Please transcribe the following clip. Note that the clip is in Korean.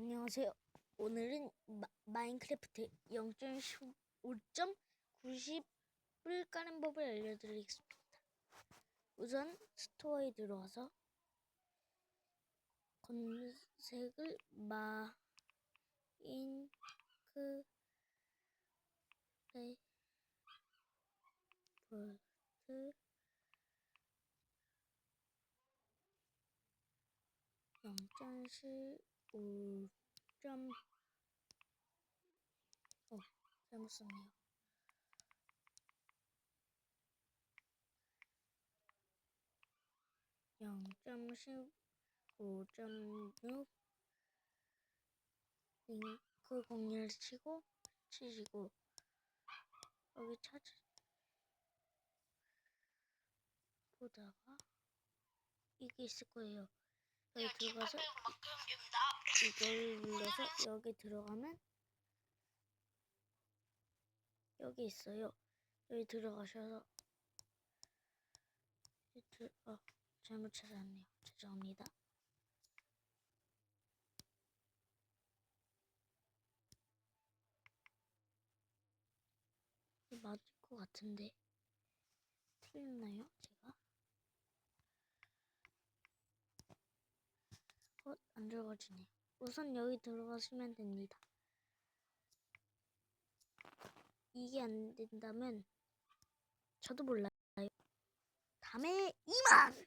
안녕하세요. 오늘은 마, 마인크래프트 0.15.90을 까는 법을 알려드리겠습니다. 우선 스토어에 들어와서 검색을 마인크래프트 0.15 점, 어, 잘못 썼네요. 영점 십오 점 육 링크 공유를 치고 치시고 여기 찾으 보다가 이게 있을 거예요. 여기 들어가서 이걸 눌러서 여기 들어가면 여기 있어요. 여기 들어가셔서 들, 어, 잘못 찾았네요. 죄송합니다. 맞을 것 같은데 틀렸나요? 제가? 어, 안 들어가지네. 우선 여기 들어가시면 됩니다. 이게 안 된다면 저도 몰라요. 다음에 이만!